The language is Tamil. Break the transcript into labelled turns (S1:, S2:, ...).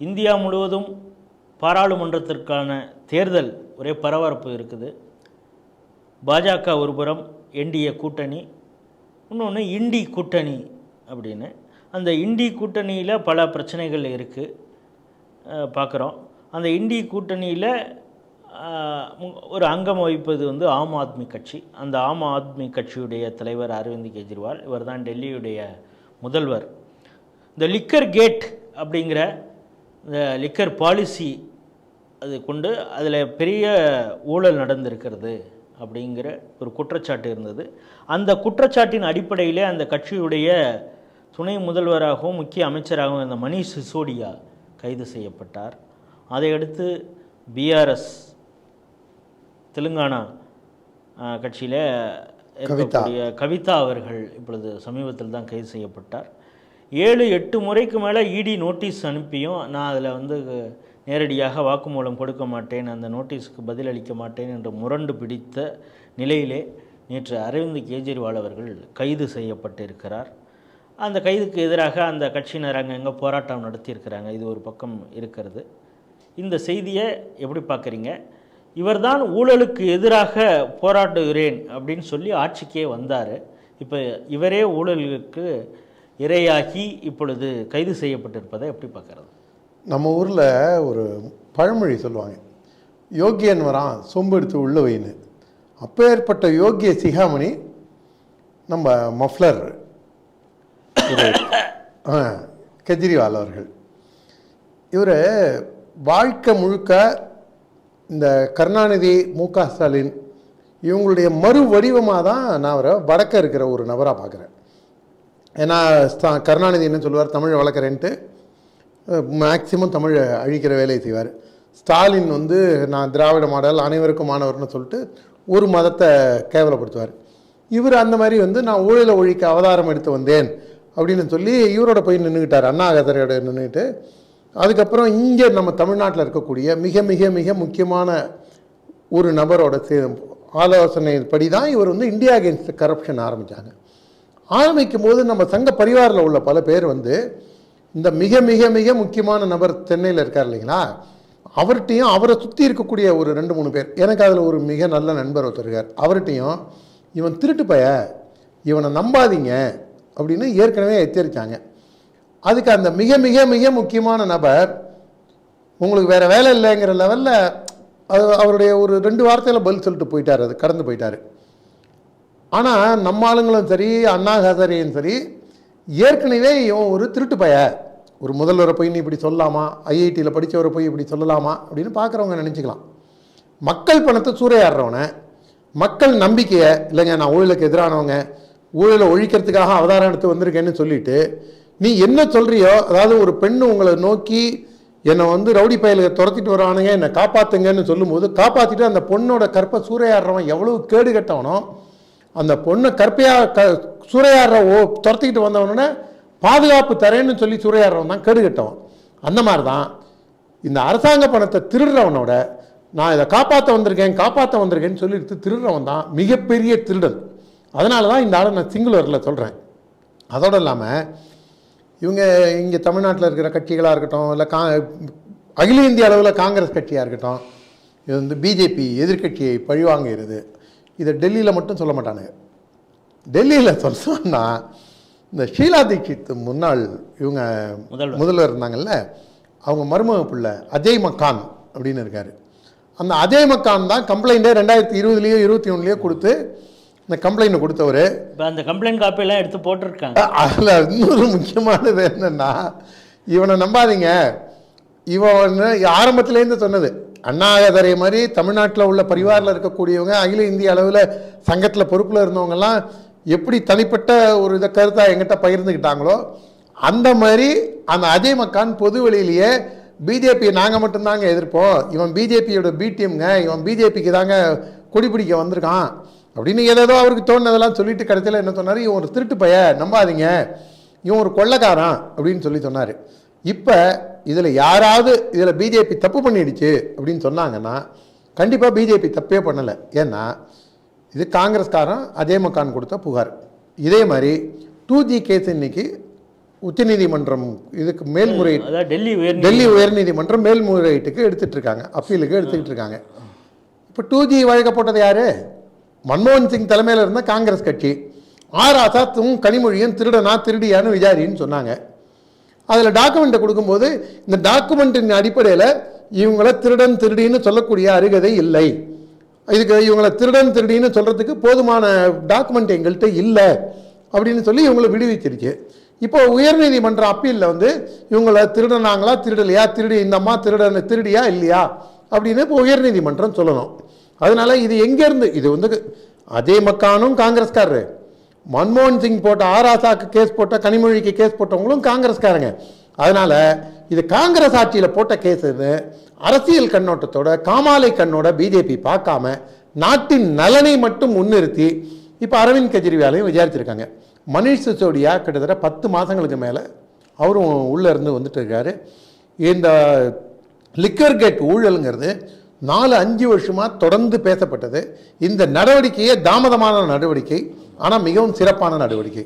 S1: இந்தியா முழுவதும் பாராளுமன்றத்திற்கான தேர்தல் ஒரே பரபரப்பு இருக்குது. பாஜக ஒருபுறம் என்டிஏ கூட்டணி இன்னொன்று இண்டி கூட்டணி அப்படின்னு. அந்த இண்டி கூட்டணியில் பல பிரச்சனைகள் இருக்குது பார்க்குறோம் அந்த இண்டி கூட்டணியில் ஒரு அங்கம் வகிப்பது வந்து ஆம் ஆத்மி கட்சி. அந்த ஆம் ஆத்மி கட்சியுடைய தலைவர் அரவிந்த் கெஜ்ரிவால் இவர் தான் டெல்லியுடைய முதல்வர். இந்த லிக்கர் கேட் அப்படிங்கிற இந்த லிக்கர் பாலிசி அது கொண்டு அதில் பெரிய ஊழல் நடந்திருக்கிறது அப்படிங்கிற ஒரு குற்றச்சாட்டு இருந்தது. அந்த குற்றச்சாட்டின் அடிப்படையிலே அந்த கட்சியுடைய துணை முதல்வராகவும் முக்கிய அமைச்சராகவும் இருந்த மணீஷ் சிசோடியா கைது செய்யப்பட்டார். அதையடுத்து பிஆர்எஸ் தெலுங்கானா கட்சியில் இருக்கக்கூடிய கவிதா அவர்கள் இப்பொழுது சமீபத்தில் தான் கைது செய்யப்பட்டார். ஏழு எட்டு முறைக்கு மேலே இடி நோட்டீஸ் அனுப்பியும் நான் அதில் வந்து நேரடியாக வாக்குமூலம் கொடுக்க மாட்டேன் அந்த நோட்டீஸுக்கு பதிலளிக்க மாட்டேன் என்று முரண்டு பிடித்த நிலையிலே நேற்று அரவிந்த் கெஜ்ரிவால் அவர்கள் கைது செய்யப்பட்டிருக்கிறார். அந்த கைதுக்கு எதிராக அந்த கட்சியினர் அங்கங்கே போராட்டம் நடத்தியிருக்கிறாங்க இது ஒரு பக்கம் இருக்கிறது. இந்த செய்தியை எப்படி பார்க்குறீங்க? இவர்தான் ஊழலுக்கு எதிராக போராடுகிறேன் அப்படின்னு சொல்லி ஆட்சிக்கே வந்தார். இப்போ இவரே ஊழலுக்கு இரையாகி இப்பொழுது கைது செய்யப்பட்டிருப்பதை எப்படி பார்க்கறது?
S2: நம்ம ஊரில் ஒரு பழமொழி சொல்லுவாங்க. யோகியன் வரான் சொம்பு எடுத்து உள்ள வைன்னு. அப்பேற்பட்ட யோகிய சிகாமணி நம்ம மஃப்ளர் கெஜ்ரிவால் அவர்கள். இவர் வாழ்க்கை முழுக்க இந்த கருணாநிதி மு க ஸ்டாலின் இவங்களுடைய மறு வடிவமாக தான் நான் அவரை வடக்க இருக்கிற ஒரு நபராக பார்க்குறேன். ஏன்னா கருணாநிதி என்ன சொல்லுவார்? தமிழ் வளர்க்குறேன்ட்டு மேக்சிமம் தமிழை அழிக்கிற வேலையை செய்வார். ஸ்டாலின் வந்து நான் திராவிட மாடல் அனைவருக்கும் மாணவர்னு சொல்லிட்டு ஒரு மதத்தை கேவலப்படுத்துவார். இவர் அந்த மாதிரி வந்து நான் ஊழல ஒழிக்க அவதாரம் எடுத்து வந்தேன் அப்படின்னு சொல்லி இவரோட போய் நின்றுக்கிட்டார் அண்ணா கதரையோட நின்றுக்கிட்டு அதுக்கப்புறம் இங்கே நம்ம தமிழ்நாட்டில் இருக்கக்கூடிய மிக மிக மிக முக்கியமான ஒரு நபரோட சே ஆலோசனை படி தான் இவர் வந்து இந்தியா அகேன்ஸ்ட் கரப்ஷன் ஆரம்பித்தாங்க ஆரம்பிக்கும் போது நம்ம சங்க பரிவாரில் உள்ள பல பேர் வந்து இந்த மிக மிக மிக முக்கியமான நபர் சென்னையில் இருக்கார் இல்லைங்களா? அவர்கிட்டையும் அவரை சுற்றி இருக்கக்கூடிய ஒரு ரெண்டு மூணு பேர். எனக்கு அதில் ஒரு மிக நல்ல நண்பர் ஒருத்தர் இருக்கார். அவர்கிட்டையும் இவன் திருட்டு பய. இவனை நம்பாதீங்க. அப்படின்னு ஏற்கனவே எச்சரித்தாங்க அதுக்கு அந்த மிக மிக மிக முக்கியமான நபர் உங்களுக்கு வேறு வேலை இல்லைங்கிற லெவலில் அது அவருடைய ஒரு ரெண்டு வார்த்தையில் பதில் சொல்லிட்டு போயிட்டார் அது கடந்து போயிட்டார். ஆனால் நம்ம ஆளுங்களும் சரி அண்ணா ஹசாரியும் சரி ஏற்கனவே இவன் ஒரு திருட்டு பய. ஒரு முதல்வரை போய் நீ இப்படி சொல்லலாமா ஐஐடியில் படித்தவரை போய் இப்படி சொல்லலாமா? அப்படின்னு பார்க்குறவங்க நினச்சிக்கலாம். மக்கள் பணத்தை சூறையாடுறவனை மக்கள் நம்பிக்கையை இல்லைங்க நான் ஊழலுக்கு எதிரானவங்க ஊழலை ஒழிக்கிறதுக்காக அவதாரம் எடுத்து வந்திருக்கேன்னு சொல்லிட்டு நீ என்ன சொல்கிறியோ அதாவது ஒரு பெண் உங்களை நோக்கி என்னை வந்து ரவுடி பயலுக துரத்திட்டு வரானுங்க என்னை காப்பாத்துங்கன்னு சொல்லும்போது காப்பாற்றிட்டு அந்த பொண்ணோட கற்பை சூறையாடுறவன் எவ்வளவு கேடு கட்டவனோ அந்த பொண்ணை கற்பையா க சூறையாடுற ஓ துரத்திக்கிட்டு வந்தவனே பாதுகாப்பு தரேன்னு சொல்லி சூறையாடுறவன் தான் கெடுகட்டவன். அந்த மாதிரி தான் இந்த அரசாங்க பணத்தை திருடுறவனோட நான் இதை காப்பாற்ற வந்திருக்கேன் காப்பாற்ற வந்திருக்கேன்னு சொல்லிட்டு திருடுறவன் தான் மிகப்பெரிய திருடன் அதனால தான் இந்த ஆளை நான் சிங்குலரில் சொல்கிறேன் அதோடு இல்லாமல் இவங்க இங்கே தமிழ்நாட்டில் இருக்கிற கட்சிகளாக இருக்கட்டும் இல்லை கா அகில இந்திய அளவில் காங்கிரஸ் கட்சியாக இருக்கட்டும் இது வந்து பிஜேபி எதிர்க்கட்சியை பழிவாங்குகிறது. இதை டெல்லியில் மட்டும் சொல்ல மாட்டானுங்க. டெல்லியில் சொன்னா இந்த ஷீலா தீட்சித் முன்னாள் இவங்க
S1: முதல்வர்.
S2: முதல்வர் இருந்தாங்கல்ல அவங்க மருமக பிள்ளை அஜய் மக்கான் அப்படின்னு இருக்காரு. அந்த அஜய் மக்கான் தான் கம்ப்ளைண்ட்டே ரெண்டாயிரத்தி இருபதுலேயோ இருபத்தி ஒன்றுலையோ கொடுத்து இந்த கம்ப்ளைண்ட் கொடுத்தவர்.
S1: இப்போ அந்த கம்ப்ளைண்ட் காப்பியெல்லாம் எடுத்து போட்டிருக்காங்க.
S2: அதில் இன்னொரு முக்கியமானது என்னன்னா இவனை நம்பாதீங்க. இவன் ஆரம்பத்துலேருந்து சொன்னது அண்ணாகதரை மாதிரி தமிழ்நாட்டில் உள்ள பரிவாரில் இருக்கக்கூடியவங்க அகில இந்திய அளவில் சங்கத்தில் பொறுப்பில் இருந்தவங்கெல்லாம் எப்படி தனிப்பட்ட ஒரு இதை கருத்தாக எங்கிட்ட பகிர்ந்துக்கிட்டாங்களோ அந்த மாதிரி அந்த அதே மக்கான் பொது வெளியிலேயே பிஜேபி நாங்கள் மட்டும்தாங்க எதிர்ப்போம். இவன் பிஜேபியோட பிடிஎம்ங்க இவன் பிஜேபிக்கு தாங்க கொடி பிடிக்க வந்திருக்கான். அப்படின்னு ஏதேதோ அவருக்கு தோணுனதெல்லாம் சொல்லிட்டு கடைசியில் என்ன சொன்னார்? இவன் ஒரு திருட்டு பைய நம்பாதீங்க. இவன் ஒரு கொள்ளக்காரன் அப்படின்னு சொல்லி சொன்னார். இப்போ இதில் யாராவது இதில் பிஜேபி தப்பு பண்ணிடுச்சு அப்படின்னு சொன்னாங்கன்னா கண்டிப்பாக பிஜேபி தப்பே பண்ணலை. ஏன்னா இது காங்கிரஸ்காரன் அஜய் மக்கான் கொடுத்த புகார். இதே மாதிரி டூ ஜி கேஸ் இன்னைக்கு உச்சநீதிமன்றம் இதுக்கு மேல்முறையீடு
S1: அதாவது டெல்லி உயர்
S2: டெல்லி உயர்நீதிமன்றம் மேல்முறையீட்டுக்கு எடுத்துட்டு இருக்காங்க. அப்பீலுக்கு எடுத்துக்கிட்டு இருக்காங்க. இப்போ டூ ஜி வழக்க போட்டது யாரு? மன்மோகன் சிங் தலைமையில் இருந்த காங்கிரஸ் கட்சி. ஆர் ஆசாத்தும் கனிமொழியும் திருடனா திருடியான்னு விசாரின்னு சொன்னாங்க. அதில் டாக்குமெண்ட்டை கொடுக்கும்போது இந்த டாக்குமெண்ட்டின் அடிப்படையில் இவங்கள திருடன் திருடின்னு சொல்லக்கூடிய அருகதை இல்லை. இதுக்கு இவங்கள திருடன் திருடின்னு சொல்கிறதுக்கு போதுமான டாக்குமெண்ட் எங்கள்கிட்ட இல்லை அப்படின்னு சொல்லி இவங்களை விடுவிச்சிருச்சு. இப்போ உயர்நீதிமன்ற அப்பீலில் வந்து இவங்களை திருடனாங்களா திருடலையா திருடி இந்த அம்மா திருடன் திருடியா இல்லையா? அப்படின்னு இப்போ உயர்நீதிமன்றம் சொல்லணும். அதனால் இது எங்கேருந்து இது வந்து அதே மக்கானும் காங்கிரஸ்காரரு. மன்மோகன் சிங் போட்ட ஆராசாக்கு கேஸ் போட்ட கனிமொழிக்கு கேஸ் போட்டவங்களும் காங்கிரஸ்காரங்க. அதனால் இது காங்கிரஸ் ஆட்சியில் போட்ட கேஸ் இது. அரசியல் கண்ணோட்டத்தோட காமாலை கண்ணோட பிஜேபி பார்க்காம நாட்டின் நலனை மட்டும் முன்னிறுத்தி இப்போ அரவிந்த் கெஜ்ரிவாலையும் விசாரிச்சிருக்காங்க. மனிஷ் சிசோடியா கிட்டத்தட்ட பத்து மாதங்களுக்கு மேலே அவரும் உள்ளே இருந்து வந்துட்டு இருக்காரு. இந்த லிக்கர் கேட் ஊழலுங்கிறது நாலு அஞ்சு வருஷமாக தொடர்ந்து பேசப்பட்டது. இந்த நடவடிக்கையே தாமதமான நடவடிக்கை. ஆனால் மிகவும் சிறப்பான நடவடிக்கை.